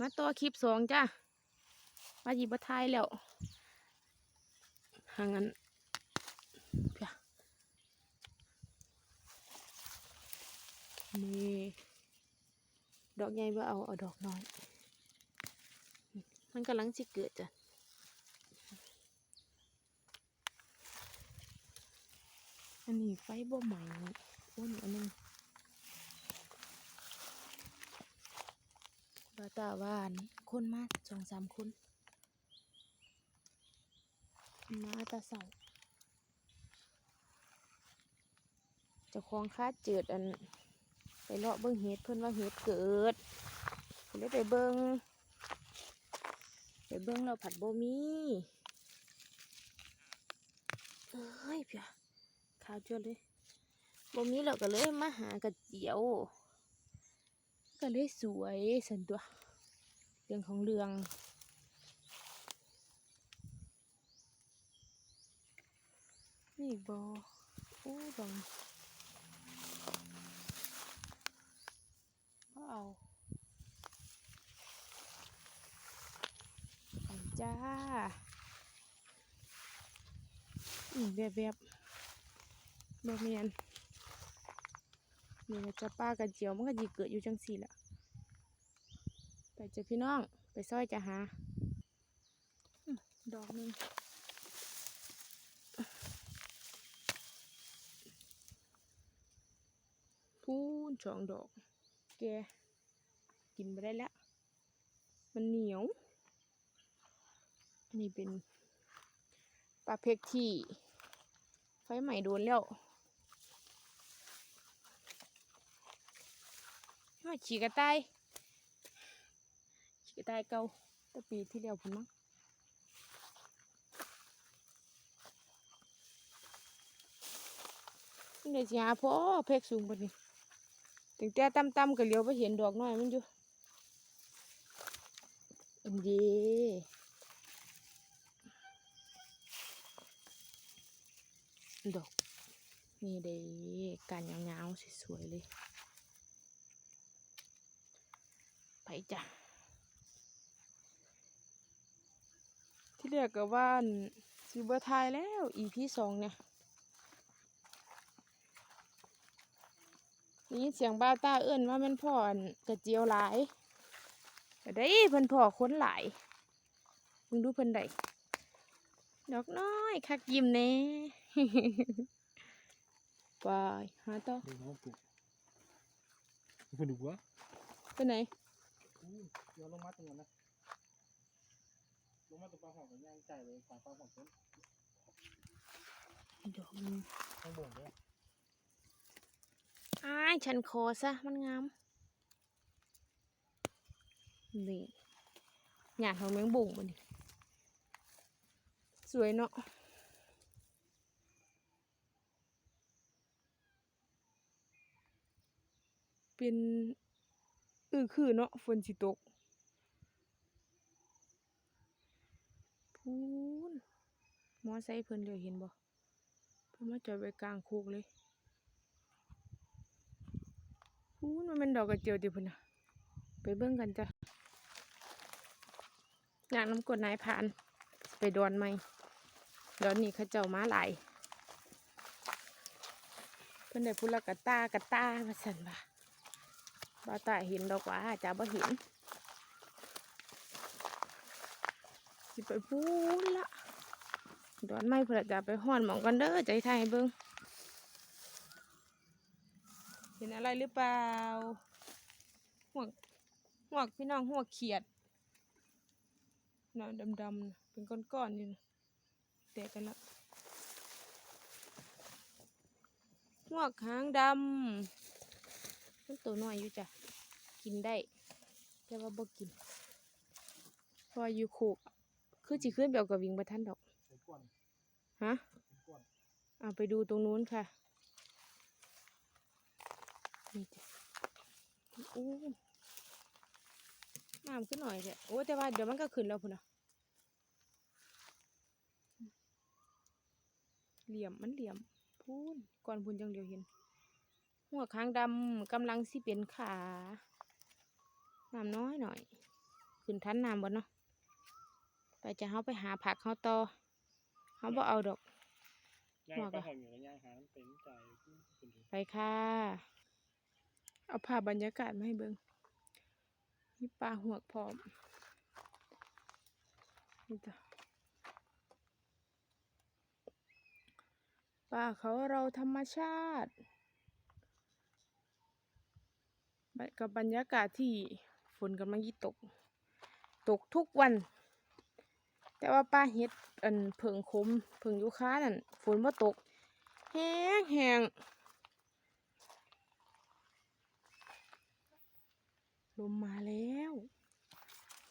มาต่อคลิปสองจ้ามาหยิบมาทายแล้วหางั้นเนี่ดอกใหญ่บ่เอาเอาดอกน้อย มันกำลังสิเกิดจ้ะอันนี้ไฟบ่ใหม่อ้วนอันนึง บาตาวานคนมาสองสามคนมาตาเสาจะคลองคาดเจิดอัน ไปเลาะเบิ้งเห็ดเพิ่อนว่าเห็ดเกิดเลยไปเบิ้งไปเบิ้งเราผัดโบมีเอ้ยเพียข้าวจนเลยโบมีเราก็เลยมาหากระเจียว ก็เลยสวยสันตัวเรื่องของเรื่องนี่บอโอ้ยบังก็เอาไปจ้าอืมแบบแบบบะเมียน นี่นะจะป้ากระเจียวมันก็จีเกิดอยู่จังสี่ละไปเจอพี่น้องไปซอยจะหาดอกหนึงพูนสองดอก แก กินไม่ได้แล้ว มันเหนียวอันนี้เป็นปลาเพกที่ ไฟใหม่โดนแล้ว มาฉีกกระต่ายฉีกกระต่ายเก่าตั้งปีที่แล้วพุ่นมั้งนี่เดี๋ยวสิหาพ่อเพกสูงกว่านี้ถึงแต่ต่ำๆก็เลี้ยวไปเห็นดอกน้อยมันอยู่อันดีดอกนี่เด้การยาวๆสวยๆเลย ไปจ้ะที่เรียกก็ว่าซิเบอร์ไทยแล้ว EP สองเนี่ยได้ยินี่เสียงบ้าวต้าเอื้อนว่ามันพ่ออั่นกระเจียวหลายก็ได้เพิ่นพ่อคนหลายมึงดูเพิ่นได้ดอกน้อยคักยิ้มแน่ไปหาต่อดูน้องปลูกไปดูวะไปไหน เดี๋ยวลงมาตรงนั้นนะลงมาตรงปลาหอมกับย่างใจเลยปลาปลาหอมต้นดอกหนึงข้างบนเนี่ยอ้ายฉันขอซะมันงามนี่หยาดของแมงบุ่งมันสวยเนาะเป็น อือคือเนาะฝนสิตกพูนมอไซค์เพิ่นเดียวเห็นบ่เพิ่นมาจอดไว้กลางโคกเลยพูนมันเป็นดอกกระเจียวติพุ่นน่ะ ไปเบิ่งกันจ้ะงานน้ำกดนายผ่าน ไปดอนไหมดอนนี้เขาเจ้ามาหลายเพิ่นได้พูดละกะตากะตามาสั่นบ่า บ่ตาเห็นดอกว่าจ้าบ่เห็นสิไปพูนละดอนไม้เพื่อจะไปห่อนหมองกันเด้อใจไทยเบิ่งเห็นอะไรหรือเปล่าหัวกหัวกพี่น้องหัวกเขียดน่ะดำๆเป็นก้อนๆอยู่นะแตกกันละหัวกหางดำ มันตัวน้อยอยู่จ้ะ กินได้ แต่ว่าบ่กินเพราะว่าอยู่โคกคือสิขึ้นไปเอากับวิ่งบ่ทันดอกไอ้ก้อนฮะไอ้ก้อนเอาไปดูตรงนู้นค่ะ นี่จ้ะโอ้น้ำขึ้นหน่อยแหละโอ้แต่ว่าเดี๋ยวมันก็ขึ้นแล้วพุ่นนะเหลี่ยมมันเหลี่ยม พูนก่อนพุ่นจังเดียวเห็น หัวค้างดำกำลังสิเป็นขาน้ำน้อยหน่อย ขึ้นทันน้ำบ่เนาะไปจะเฮาไปหาผักเฮาต่อเฮาบ่เอาดอกย่างไปหอยเหนือย่างหามันเป็นใจคุณดูไปค่ะ เอาภาพบรรยากาศมาให้เบิ่งมีปลาหวกพร้อมนี่จ้ะป่าเขาเราธรรมชาติบะ กับบรรยากาศที่ฝนกำลังยีตก ตกทุกวัน แต่ว่าป้าเฮ็ดอันเพิงคมเพิงยูค้านั่นฝนบ่ตก แห้งแห้งลมมาแล้ว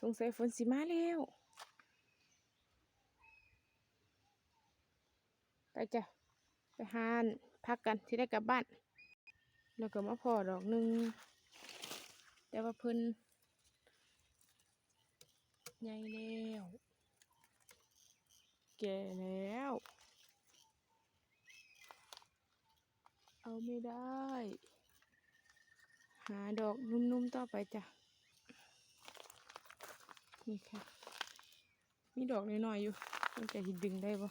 สงสัยฝนสิมาแล้วไปจ้ะไปหานพักกันที่ได้กลับบ้าน แล้วก็มาพอดอกหนึ่ง แต่ว่าเพิ่นใหญ่แล้วแก่แล้ว เอาไม่ได้ หาดอกนุ่มๆต่อไปจ้ะ นี่ค่ะ มีดอกน้อยๆอยู่มันจะหิดึงได้ปะ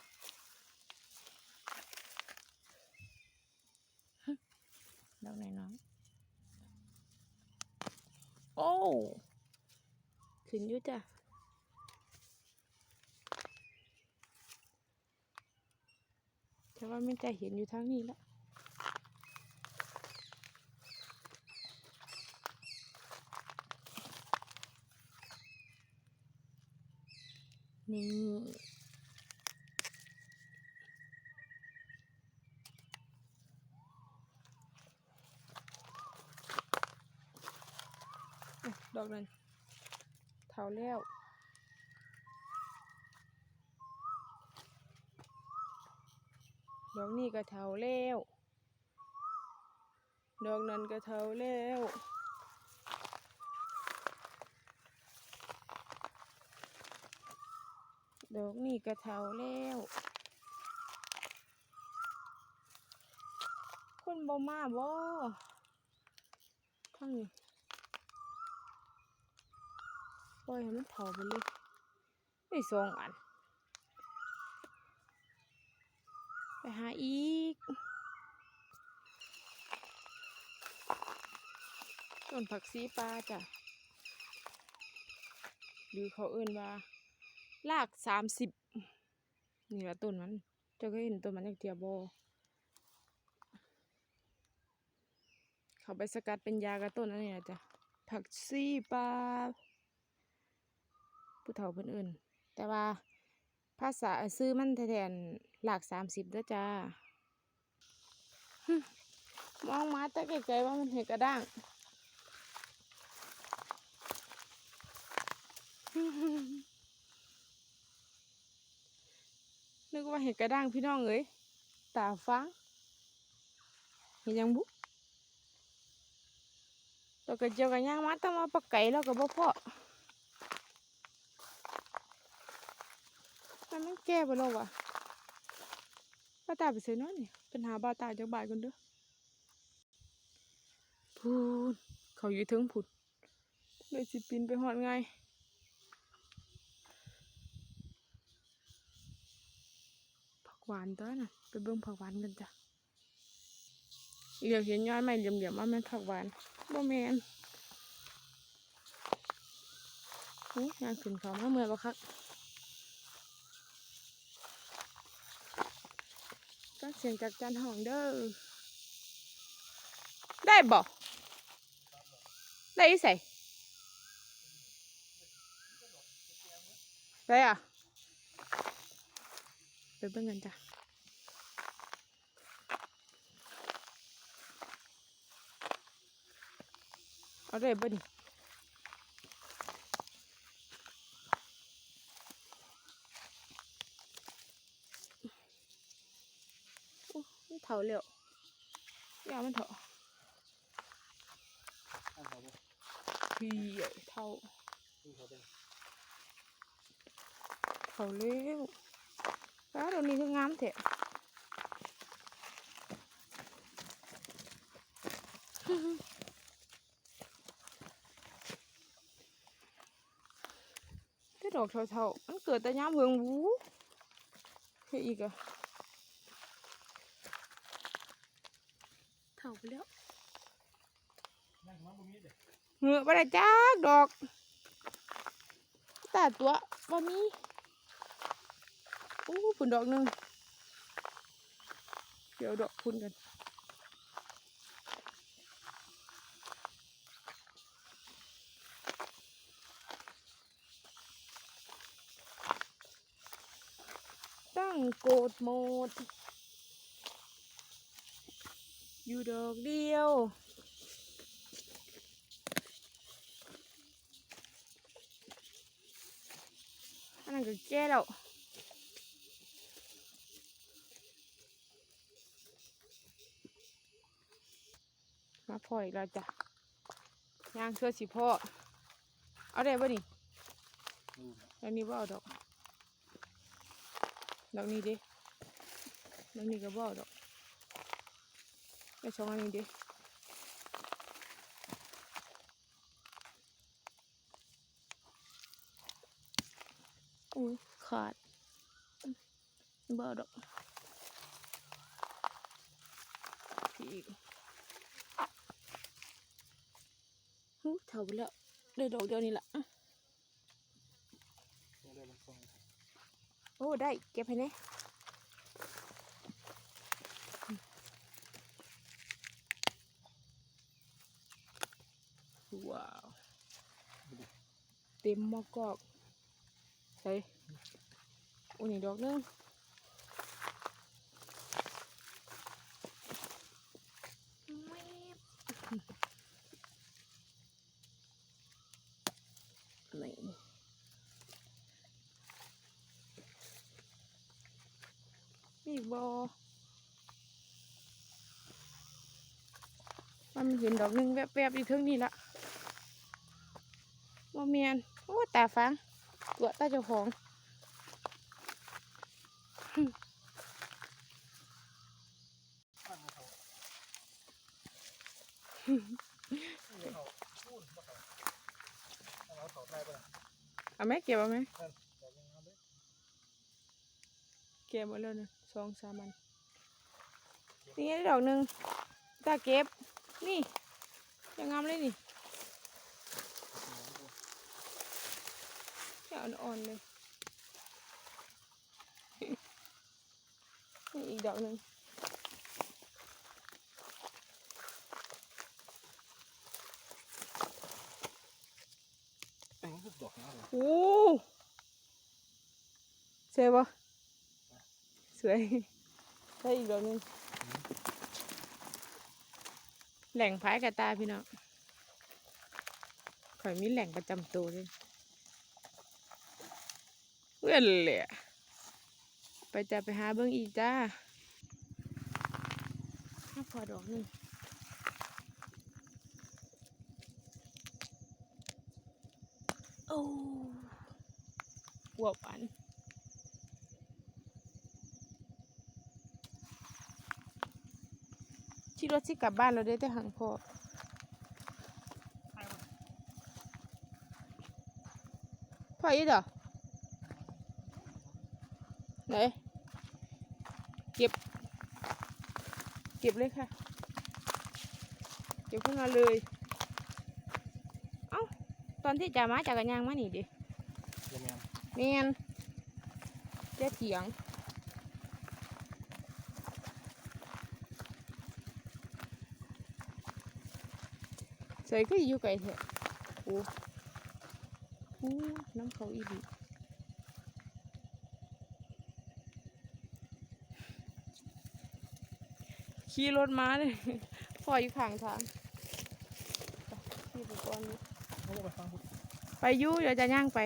ฮึดอกน้อยๆโอ้ ขึ้ นอยู่จ้ะแต่ว่าไม่จะเห็นอยู่ทางนี้ละนี่ดอกนั้น เท่าแล้วดอกนี้ก็เท่าแล้วดอกนั้นก็เท่าแล้วดอกนี่ก็เท่าแล้วคนบ่มาบ่ทั้งนี้ป ล่อยให้มันเท่าไปเลยได้สองอัน ไปหาอีกต้นผักซีปลาจ้ะหรือเขาเอื่นว่า ลากสามสิบนี่ละต้นมันเจ้าก็เห็นต้นมันจากเทียบอเขาไปสกัดเป็นยากระต้นอันนี้นะจ้ะผักซีปลา ผู้เฒ่าเพิ่นเอื่นแต่ว่าภาษาซื้อมันแทนหลักสามสิบด้อจ้ามองมาแต่ไกลๆว่ามันเห็ดกระด้างนึกว่าเห็ดกระด้างพี่น้องเอ้ยตาฟ้าเห็นยังบุตัวกระเจียวกันย่างมาแต่มาปักไก่แล้วก็บ่พอ มันมันแก่ไปแล้ววะบ้าตาไปซื้อเนาะนี่เป็นหาบ้าตาจากบ้านกันเด้อพูนเขาอยู่ถึงผุดเลยสิปีนไปหอดไงผักหวานตัวน่ะไปเบิ่งผักหวานกันจ้ะเดี๋ยวเห็นยอดไม้เหลี่ยมๆว่าแม่นผักหวานบ่แม่นอู้ยางขึ้นเขามาเมื่อยบ่คัก ก็เสียงจากจานห้องเด้อ ได้บ่ได้อีใส่ได้อะไปเบิ่งกันจ้ะเอาได้บ่นี่โอ้มันเถาเร็วอย่ามันเถาข้างเขาบ่พี่เถาข้างเขาเป็นเถาเร็วแล้วเดี๋ยวนี้คืองามแท้ดอกเท่าๆมันเกิดแต่ยามเพิงวูเฮ็ดอีกอะเท่าไปแล้วนั่งมาบ่มีเด้เหงือบ่ได้จักดอกตาตัวบ่มีอู้พุ่นดอกหนึ่งเดี๋ยวดอกพุ่นกันตั้งโกดหมด อยู่ดอกเดียว อันนั้นก็แก่แล้วมาพ่ออีกแล้วจ้ะย่างเชื่อสิพ่อ เอาได้ป่ะนี่แล้วนี่บ่เอาดอก ดอกนี้ดิดอกนี้ก็บ่เอาดอก ไปสองอันนี้ดิอุ้ยขาดบ่เอาดอกพี่อีกหูเท่าไปแล้วได้ดอกเดียวนี่แหละเอาได้มาส่งโอ้ ได้ เก็บให้แน่ว้าว เต็มหมอกอกใส่อุ้นี่ดอกหนึงแม่บนี่มีอีกบอมันเห็นดอกหนึงแวบๆอยู่เทึงนี่ละว่าเมียน โอ้ตาฟังตัวตาเจ้าของเอาไหมเก็บเอาไหมเดี๋ยวยังเอาเลยเก็บหมดแล้วนะสองสามอันนี่ไงดอกหนึ่งตาเก็บนี่ยังงามเลยนี่ แค่อ่อนๆเลยนี่อีกดอกหนึ่งแต่งคือดอกนะเลยโอ้สวยปะสวยได้อีกดอกหนึ่งแหล่งพายกระตาพี่น้องข่อยมีแหล่งประจำตัวเลยเพื่อนเลยอะไปจะไปหาเบิ้งอีกจ้าถ้าพอดอกหนึ่งโอ้หัวปันที่รถที่กลับบ้านเราได้แต่หังพอพออีกเหรอ ไหนเก็บ เก็บเลยค่ะ เก็บขึ้นมาเลย เอ้า ตอนที่จะมาจากกันยางมานี่ดิเดี๋ยวแม่นเมนเจ๊เถียงใส่ก็อยู่ไกลเถอะโอ้โอ้น้ำเขาอีดี ขี่รถมาเลยพออยู่ข้างทางไปขี่ไปก่อนนี้เขาบอกไปฟังพูดไปอยูเดี๋ยวจะย่างไป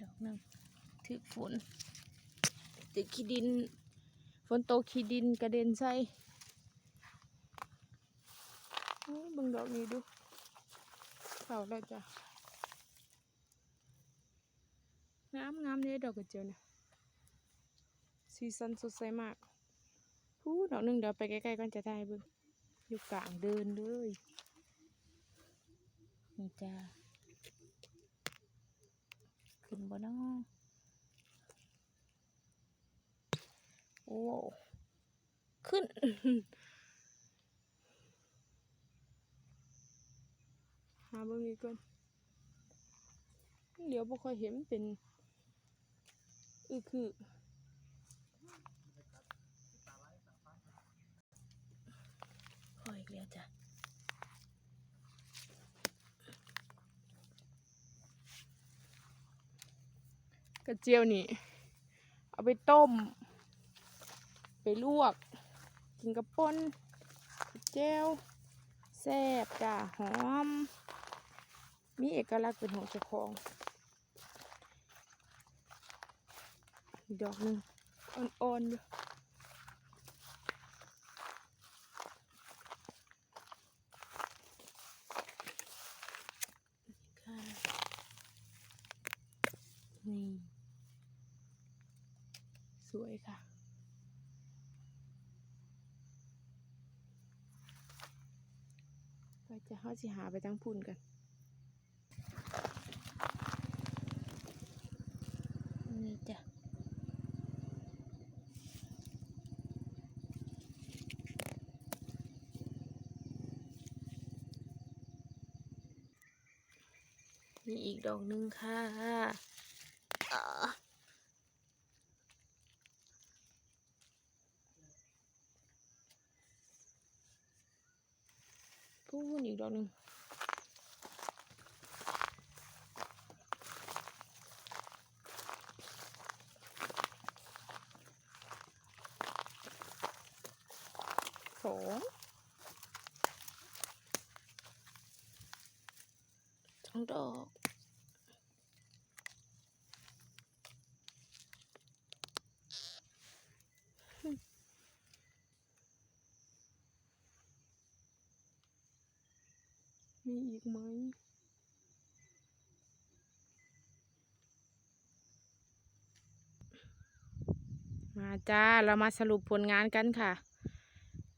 ดอกหนึงถึกฝนติดขี้ดิน ฝนตกขี้ดินกระเด็นใส่โอ้ยเบิ่งดอกนี้ดูเข่าแล้วจ้ะงามงามเลยดอกกระเจียวนะ สีสันสดใสมากพูดดอกนึงเดี๋ยวไปใกล้ๆกันจะได้เบิ่งอยู่กลางเดินเลยนี่จ้าขึ้นบ่เนาะโอ้ขึ้น หาเบิ่งอีกก่อนเดี๋ยวบ่ค่อยเห็นเป็นอือคือพออี กแล้วจ้ะกระเจียวนี่ เอาไปต้ม ไปลวก กินกับป่นกับแจ่วแซ่บจ้าหอม มีเอกลักษณ์เป็นของเจ้าของอีดอกหนึ่งอ่อนๆอยู่ นี่ สวยค่ะก็จะเขาสิหาไปทั้งพุ่นกันนี่จ้ะมีอีกดอกหนึ่งค่ะ พูนอีกดอกหนึ่งสองสองดอก มีอีกไหมมาจ้า เรามาสรุปผลงานกันค่ะ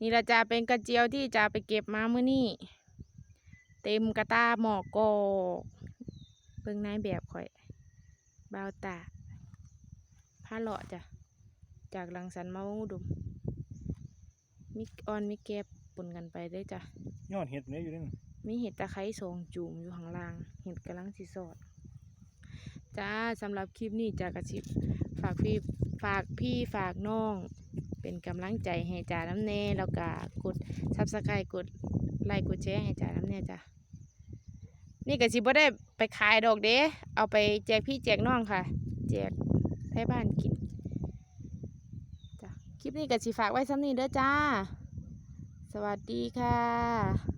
นี่ละจ้าเป็นกระเจียวที่จะไปเก็บมาเมื่อนี้เต็มกระตาหมอกกอกเบิ่งนายแบบข่อยบาวตาผ้าเลาะจ้ะ จากหลังสันมาอุดม มิกออนมิแกบปนกันไปได้จ้ะ ยอดเห็ดเนี่ยอยู่นี่ มีเห็ดตะไคร้สองจุ่มอยู่ข้างล่าง เห็ดกำลังสิสอด จ้าสำหรับคลิปนี้จากกระชิบฝากพี่ฝากพี่ฝากน้อง เป็นกำลังใจให้จ่าน้ำแน่แล้วก็กดซับสไครต์กดไลค์กดแชร์ให้จ่าน้ำแน่จ้ะนี่กระชิบบ่ได้ไปขายดอกเด้เอาไปแจกพี่แจกน้องค่ะ แจกให้บ้านกินจ้ะคลิปนี้กระชิฝากไว้ซ้ำนี้เด้อจ้า สวัสดีค่ะ